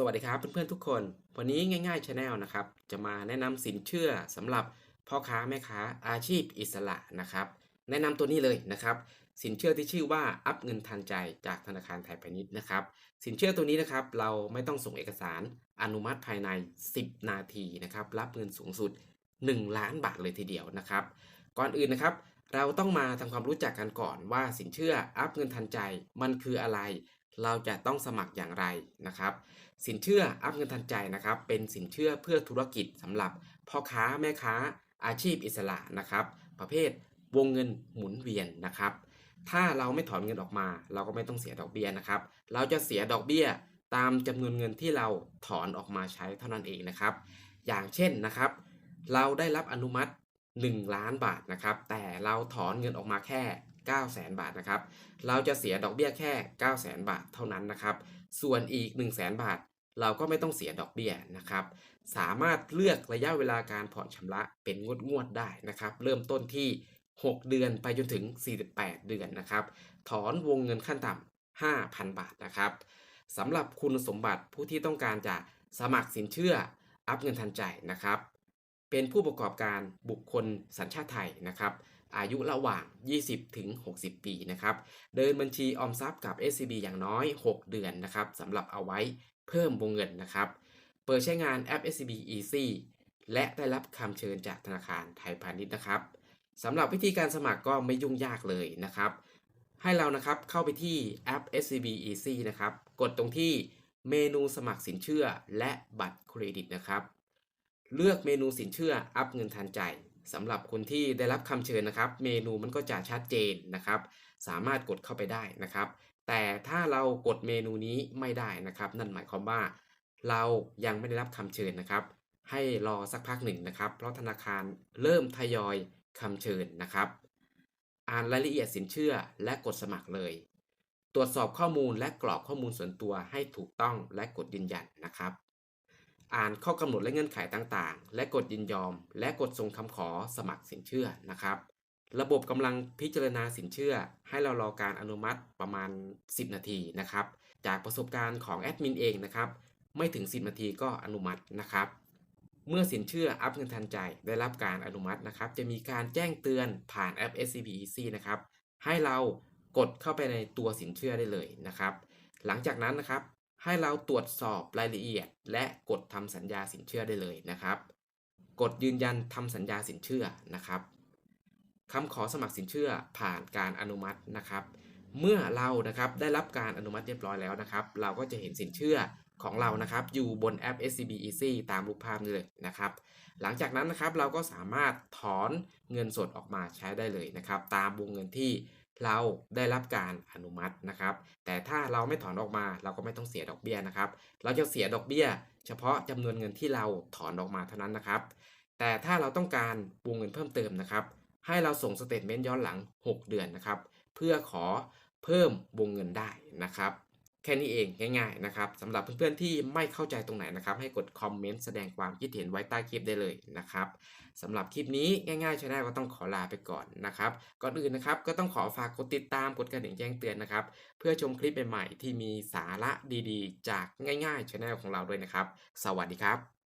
สวัสดีครับเพื่อนๆทุกคน วันนี้ง่ายๆชาแนลนะครับ จะมาแนะนำสินเชื่อสำหรับพ่อค้าแม่ค้าอาชีพอิสระนะครับ แนะนำตัวนี้เลยนะครับ สินเชื่อที่ชื่อว่าอัพเงินทันใจจากธนาคารไทยพาณิชย์นะครับ สินเชื่อตัวนี้นะครับ เราไม่ต้องส่งเอกสารอนุมัติภายใน 10 นาทีนะครับ รับเงินสูงสุด 1 ล้านบาทเลยทีเดียวนะครับ ก่อนอื่นนะครับ เราต้องมาทำความรู้จักกันก่อนว่าสินเชื่ออัพเงินทันใจมันคืออะไร เราจะต้องสมัครอย่างไรนะครับ สินเชื่ออัพเงินทันใจนะครับ เป็นสินเชื่อเพื่อธุรกิจสำหรับพ่อค้าแม่ค้าอาชีพอิสระนะครับ ประเภทวงเงินหมุนเวียนนะครับ ถ้าเราไม่ถอนเงินออกมา เราก็ไม่ต้องเสียดอกเบี้ยนะครับ เราจะเสียดอกเบี้ยตามจำนวนเงินที่เราถอนออกมาใช้เท่านั้นเองนะครับ อย่างเช่นนะครับ เราได้รับอนุมัติ 1 ล้านบาทนะครับ แต่เราถอนเงินออกมาแค่ 9 0 0 0 0 0 บาทนะครับ เราจะเสียดอกเบี้ยแค่9 0 0 0 0 0 บาทเท่านั้นนะครับ ส่วนอีก 1 0 0 0 0 0 บาท เราก็ไม่ต้องเสียดอกเบี้ยนะครับ สามารถเลือกระยะเวลาการผ่อนชำระเป็นงวดงวดๆได้นะครับ เริ่มต้นที่ 6 เดือนไปจนถึง 48 เดือนนะครับ ถอนวงเงินขั้นต่ำ5,000 บาทนะครับสำหรับคุณสมบัติผู้ที่ต้องการจะสมัครสินเชื่ออัพเงินทันใจนะครับ เป็นผู้ประกอบการบุคคลสัญชาติไทยนะครับ อายุระหว่าง 20 ถึง 60 ปีนะครับ เดินบัญชีออมทรัพย์กับ SCB อย่างน้อย 6 เดือนนะครับสำหรับเอาไว้เพิ่มวงเงินนะครับ เปิดใช้งานแอป SCB Easy และได้รับคำเชิญจากธนาคารไทยพาณิชย์นะครับสำหรับวิธีการสมัครก็ไม่ยุ่งยากเลยนะครับ ให้เรานะครับเข้าไปที่แอป SCB Easy นะครับ กดตรงที่เมนูสมัครสินเชื่อและบัตรเครดิตนะครับ เลือกเมนูสินเชื่ออัพเงินทันใจ สำหรับคนที่ได้รับคำเชิญนะครับ เมนูมันก็จะชัดเจนนะครับ สามารถกดเข้าไปได้นะครับ แต่ถ้าเรากดเมนูนี้ไม่ได้นะครับ นั่นหมายความว่า เรายังไม่ได้รับคำเชิญนะครับ ให้รอสักพักหนึ่งนะครับ เพราะธนาคารเริ่มทยอยคำเชิญนะครับ อ่านรายละเอียดสินเชื่อและกดสมัครเลย ตรวจสอบข้อมูลและกรอกข้อมูลส่วนตัวให้ถูกต้องและกดยืนยันนะครับ อ่านข้อกำหนดและเงื่อนไขต่างๆ และกดยินยอม และกดส่งคำขอสมัครสินเชื่อนะครับ ระบบกำลังพิจารณาสินเชื่อ ให้เรารอการอนุมัติประมาณ 10 นาทีนะครับ จากประสบการณ์ของแอดมินเองนะครับ ไม่ถึง 10 นาทีก็อนุมัตินะครับ เมื่อสินเชื่ออัพเงินทันใจได้รับการอนุมัตินะครับ จะมีการแจ้งเตือนผ่านแอป SCB Easy นะครับ ให้เรากดเข้าไปในตัวสินเชื่อได้เลยนะครับ หลังจากนั้นนะครับ ให้เราตรวจสอบรายละเอียด และกดทำสัญญาสินเชื่อได้เลยนะครับ กดยืนยันทำสัญญาสินเชื่อนะครับคำขอสมัครสินเชื่อผ่านการอนุมัตินะครับ เมื่อเรานะครับได้รับการอนุมัติเรียบร้อยแล้วนะครับ เราก็จะเห็นสินเชื่อของเรานะครับ อยู่บนแอป SCB Easy ตามรูปภาพนี้เลยนะครับ หลังจากนั้นนะครับเราก็สามารถถอนเงินสดออกมาใช้ได้เลยนะครับ ตามวงเงินที่ เราได้รับการอนุมัตินะครับ แต่ถ้าเราไม่ถอนออกมาเราก็ไม่ต้องเสียดอกเบี้ยนะครับ เราจะเสียดอกเบี้ย เฉพาะจำนวนเงินที่เราถอนออกมาเท่านั้นนะครับ แต่ถ้าเราต้องการวงเงินเพิ่มเติมนะครับ ให้เราส่งสเตทเมนต์ย้อนหลัง 6 เดือนนะครับ เพื่อขอเพิ่มวงเงินได้นะครับ แค่นี้เองง่ายๆนะครับสำหรับเพื่อนๆที่ไม่เข้าใจตรงไหนนะครับ ให้กดคอมเมนต์แสดงความคิดเห็นไว้ใต้คลิปได้เลยนะครับสำหรับคลิปนี้ง่ายๆชาแนลก็ต้องขอลาไปก่อนนะครับก่อนอื่นนะครับก็ต้องขอฝากกดติดตามกดกระดิ่งแจ้งเตือนนะครับ เพื่อชมคลิปใหม่ๆที่มีสาระดีๆ จากง่ายๆชาแนลของเราด้วยนะครับ สวัสดีครับ